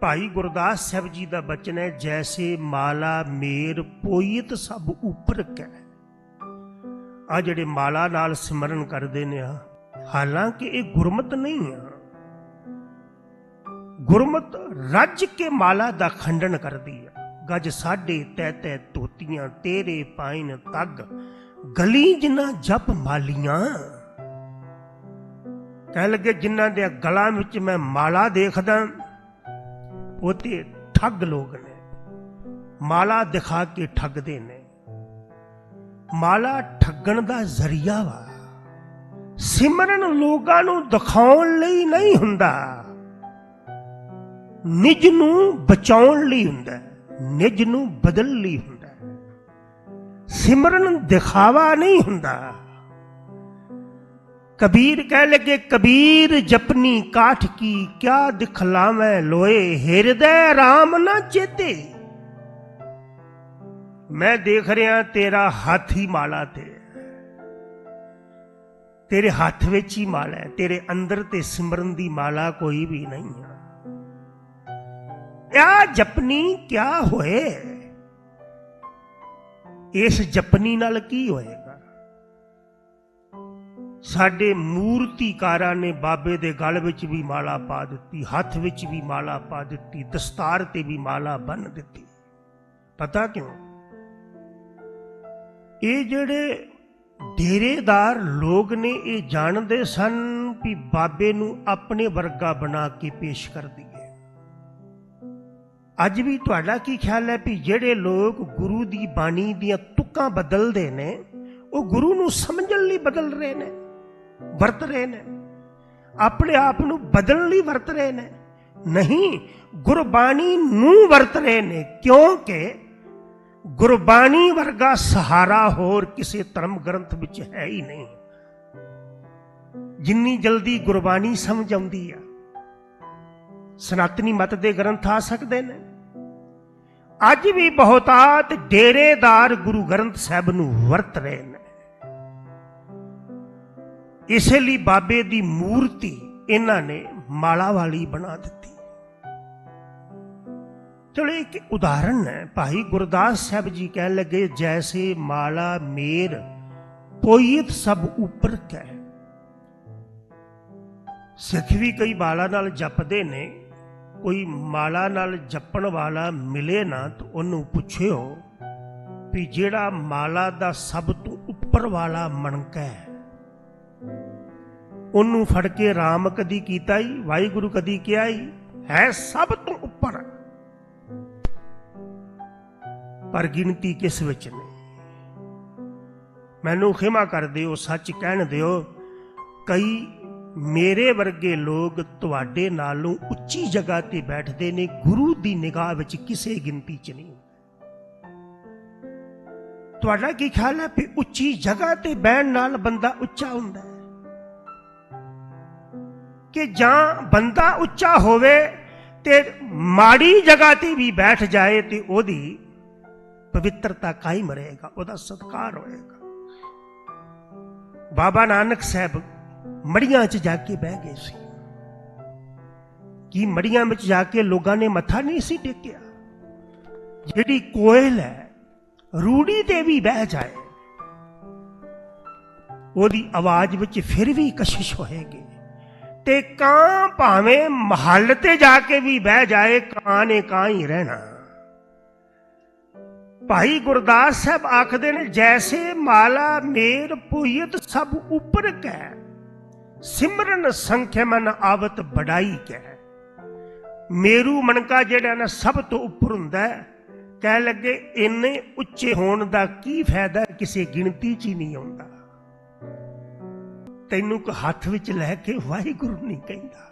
ਭਾਈ ਗੁਰਦਾਸ ਸਾਹਿਬ ਜੀ ਦਾ ਬਚਨ ਹੈ, ਜੈਸੇ ਮਾਲਾ ਮੇਰ ਪੋਇਤ ਸਭ ਉਪਰ ਕੈ। ਆ ਜਿਹੜੇ ਮਾਲਾ ਨਾਲ ਸਿਮਰਨ ਕਰਦੇ ਨੇ ਆ, ਹਾਲਾਂਕਿ ਇਹ ਗੁਰਮਤ ਨਹੀਂ ਆ। ਗੁਰਮਤ ਰੱਜ ਕੇ ਮਾਲਾ ਦਾ ਖੰਡਨ ਕਰਦੀ ਆ। ਗੱਜ ਸਾਡੇ ਤੈ ਤੈ ਤੋਤੀਆਂ ਤੇਰੇ ਪਾਇਨ ਤੱਗ, ਗਲੀ ਜਿਨ੍ਹਾਂ ਜਪ ਮਾਲੀਆਂ। ਕਹਿ ਲੱਗੇ, ਜਿਨ੍ਹਾਂ ਦੇ ਗਲਾਂ ਵਿੱਚ ਮੈਂ ਮਾਲਾ ਦੇਖਦਾ ਉਹ ਤੇ ਠੱਗ ਲੋਕ ਨੇ। ਮਾਲਾ ਦਿਖਾ ਕੇ ਠੱਗਦੇ ਨੇ। ਮਾਲਾ ਠੱਗਣ ਦਾ ਜ਼ਰੀਆ ਵਾ। ਸਿਮਰਨ ਲੋਕਾਂ ਨੂੰ ਦਿਖਾਉਣ ਲਈ ਨਹੀਂ ਹੁੰਦਾ। ਨਿਜ ਨੂੰ ਬਚਾਉਣ ਲਈ ਹੁੰਦਾ। ਹੈ, ਨਿਜ ਨੂੰ ਬਦਲ ਲਈ ਹੁੰਦਾ। ਸਿਮਰਨ ਦਿਖਾਵਾ ਨਹੀਂ ਹੁੰਦਾ। ਕਬੀਰ ਕਹਿ ਲਗੇ, ਕਬੀਰ, ਜਪਨੀ ਕਾਠ ਕੀ, ਕਿਆ ਦਿਖਲਾਵੇਂ ਲੋਏ? ਹਿਰਦੈ RAM ਨਾ ਚੇਤੇ? ਮੈਂ ਦੇਖ ਰਿਹਾ ਤੇਰਾ ਹੱਥ ਹੀ ਮਾਲਾ ਤੇ ਤੇਰੇ ਹੱਥ ਵਿੱਚ ਹੀ ਮਾਲਾ ਹੈ। ਤੇਰੇ ਅੰਦਰ ਤੇ ਸਿਮਰਨ ਦੀ ਮਾਲਾ ਕੋਈ ਵੀ ਨਹੀਂ ਹੈ। ਕਿਆ ਜਪਨੀ ਕਿਆ ਹੋਏ? ਇਸ ਜਪਨੀ ਨਾਲ ਕੀ ਹੋਏਗਾ? ਸਾਡੇ ਮੂਰਤੀਕਾਰਾਂ ਨੇ ਬਾਬੇ ਦੇ ਗਲ ਵਿੱਚ ਵੀ ਮਾਲਾ ਪਾ ਦਿੱਤੀ, ਹੱਥ ਵਿੱਚ ਵੀ ਮਾਲਾ ਪਾ ਦਿੱਤੀ, ਦਸਤਾਰ ਤੇ ਵੀ ਮਾਲਾ ਬੰਨ ਦਿੱਤੀ। ਪਤਾ ਕਿਉਂ? ਇਹ ਜਿਹੜੇ ਡੇਰੇਦਾਰ ਲੋਕ ਨੇ, ਇਹ ਜਾਣਦੇ ਸਨ ਵੀ ਬਾਬੇ ਨੂੰ ਆਪਣੇ ਵਰਗਾ ਬਣਾ ਕੇ ਪੇਸ਼ ਕਰ ਦਈਏ। ਅੱਜ ਵੀ ਤੁਹਾਡਾ ਕੀ ਖਿਆਲ ਹੈ ਵੀ ਜਿਹੜੇ ਲੋਕ ਗੁਰੂ ਦੀ ਬਾਣੀ ਦੀਆਂ ਤੁਕਾਂ ਬਦਲਦੇ ਨੇ, ਉਹ ਗੁਰੂ ਨੂੰ ਸਮਝਣ ਲਈ ਬਦਲ ਰਹੇ ਨੇ? ਵਰਤ ਰਹੇ ਨੇ। ਆਪਣੇ ਆਪ ਨੂੰ ਬਦਲਣ ਲਈ ਵਰਤ ਰਹੇ ਨੇ। ਨਹੀਂ, ਗੁਰਬਾਣੀ ਨੂੰ ਵਰਤ ਰਹੇ ਨੇ, ਕਿਉਂਕਿ ਗੁਰਬਾਣੀ ਵਰਗਾ ਸਹਾਰਾ ਹੋਰ ਕਿਸੇ ਧਰਮ ਗ੍ਰੰਥ ਵਿੱਚ ਹੈ ਹੀ ਨਹੀਂ। ਜਿੰਨੀ ਜਲਦੀ ਗੁਰਬਾਣੀ ਸਮਝ ਆਉਂਦੀ ਆ, ਸਨਾਤਨੀ ਮਤ ਦੇ ਗ੍ਰੰਥ ਆ ਸਕਦੇ ਨੇ। ਅੱਜ ਵੀ ਬਹੁਤਾਤ ਡੇਰੇਦਾਰ ਗੁਰੂ ਗ੍ਰੰਥ ਸਾਹਿਬ ਨੂੰ ਵਰਤ ਰਹੇ ਨੇ। ਇਸੇ ਲਈ ਬਾਬੇ ਦੀ ਮੂਰਤੀ ਇਹਨਾਂ ਨੇ ਮਾਲਾ ਵਾਲੀ ਬਣਾ ਦਿੱਤੀ। ਚਲੋ ਇੱਕ ਉਦਾਹਰਨ ਹੈ, ਭਾਈ ਗੁਰਦਾਸ ਸਾਹਿਬ ਜੀ ਕਹਿਣ ਲੱਗੇ, ਜੈਸੇ ਮਾਲਾ ਮੇਰ ਪੋਇਤ ਸਭ ਉੱਪਰ ਕਹਿ ਸਿੱਖ ਵੀ ਕਈ ਮਾਲਾ ਨਾਲ ਜਪਦੇ ਨੇ, ਕੋਈ ਮਾਲਾ ਨਾਲ ਜਪਣ ਵਾਲਾ ਮਿਲੇ ਨਾ ਤਾਂ ਉਹਨੂੰ ਪੁੱਛਿਓ ਵੀ ਜਿਹੜਾ ਮਾਲਾ ਦਾ ਸਭ ਤੋਂ ਉੱਪਰ ਵਾਲਾ ਮਣਕਾ ਹੈ। ਉਹਨੂੰ ਫੜ ਕੇ ਰਾਮ ਕਦੀ ਕੀਤਾ ਹੀ ਵਾਹਿਗੁਰੂ ਕਦੀ ਕਿਹਾ ਹੀ ਹੈ ਸਭ ਤੋਂ ਉੱਪਰ। ਪਰ ਗਿਣਤੀ ਕਿਸ ਵਿੱਚ ਨਹੀਂ ਮੈਨੂੰ ਖਿਮਾ ਕਰ ਦਿਓ, ਸੱਚ ਕਹਿਣ ਦਿਓ, ਕਈ ਮੇਰੇ ਵਰਗੇ ਲੋਕ ਤੁਹਾਡੇ ਨਾਲੋਂ ਉੱਚੀ ਜਗ੍ਹਾ ਤੇ ਬੈਠਦੇ ਨੇ, ਗੁਰੂ ਦੀ ਨਿਗਾਹ ਵਿੱਚ ਕਿਸੇ ਗਿਣਤੀ 'ਚ ਨਹੀਂ। ਤੁਹਾਡਾ ਕੀ ਖਿਆਲ ਹੈ ਕਿ ਉੱਚੀ ਜਗ੍ਹਾ ਤੇ ਬਹਿਣ ਨਾਲ ਬੰਦਾ ਉੱਚਾ ਹੁੰਦਾ ਹੈ? ਕਿ ਜਾਂ ਬੰਦਾ ਉੱਚਾ ਹੋਵੇ ਤੇ ਮਾੜੀ ਜਗ੍ਹਾ ਤੇ ਵੀ ਬੈਠ ਜਾਏ ਤੇ ਉਹਦੀ ਪਵਿੱਤਰਤਾ ਕਾਇਮ ਰਹੇਗਾ ਉਹਦਾ ਸਤਕਾਰ ਹੋਏਗਾ ਬਾਬਾ ਨਾਨਕ ਸਾਹਿਬ ਮੜੀਆਂ 'ਚ ਜਾ ਕੇ ਬਹਿ ਗਏ ਸੀ ਕੀ ਮੜੀਆਂ ਵਿੱਚ ਜਾ ਕੇ ਲੋਕਾਂ ਨੇ ਮੱਥਾ ਨਹੀਂ ਸੀ ਟੇਕਿਆ ਜਿਹੜੀ ਕੋਇਲ ਹੈ ਰੂੜੀ ਤੇ ਵੀ ਬਹਿ ਜਾਏ ਉਹਦੀ ਆਵਾਜ਼ ਵਿੱਚ ਫਿਰ ਵੀ ਕਸ਼ਿਸ਼ ਹੋਏਗੀ ਤੇ ਕਾਂ ਭਾਵੇਂ ਮਹੱਲ ਤੇ ਜਾ ਕੇ ਵੀ ਬਹਿ ਜਾਏ, ਕਾਂ ਨੇ ਕਾਂ ਹੀ ਰਹਿਣਾ। ਭਾਈ ਗੁਰਦਾਸ ਸਾਹਿਬ ਆਖਦੇ ਨੇ, ਜੈਸੇ ਮਾਲਾ ਮੇਰ ਪੁਇਤ ਸਭ ਉਪਰ ਕੈ, ਸਿਮਰਨ ਸੰਖਿਆ ਮਨ ਆਵਤ ਬੜਾਈ ਕੈ। ਮੇਰੂ ਮਣਕਾ ਜਿਹੜਾ ਨਾ ਸਭ ਤੋਂ ਉੱਪਰ ਹੁੰਦਾ ਹੈ, ਕਹਿ ਲੱਗੇ, ਇੰਨੇ ਉੱਚੇ ਹੋਣ ਦਾ ਕੀ ਫਾਇਦਾ, ਕਿਸੇ ਗਿਣਤੀ 'ਚ ਹੀ ਨਹੀਂ ਆਉਂਦਾ। ਤੈਨੂੰ ਕੋ ਹੱਥ ਵਿੱਚ ਲੈ ਕੇ ਵਾਹਿਗੁਰੂ ਨਹੀਂ ਕਹਿੰਦਾ।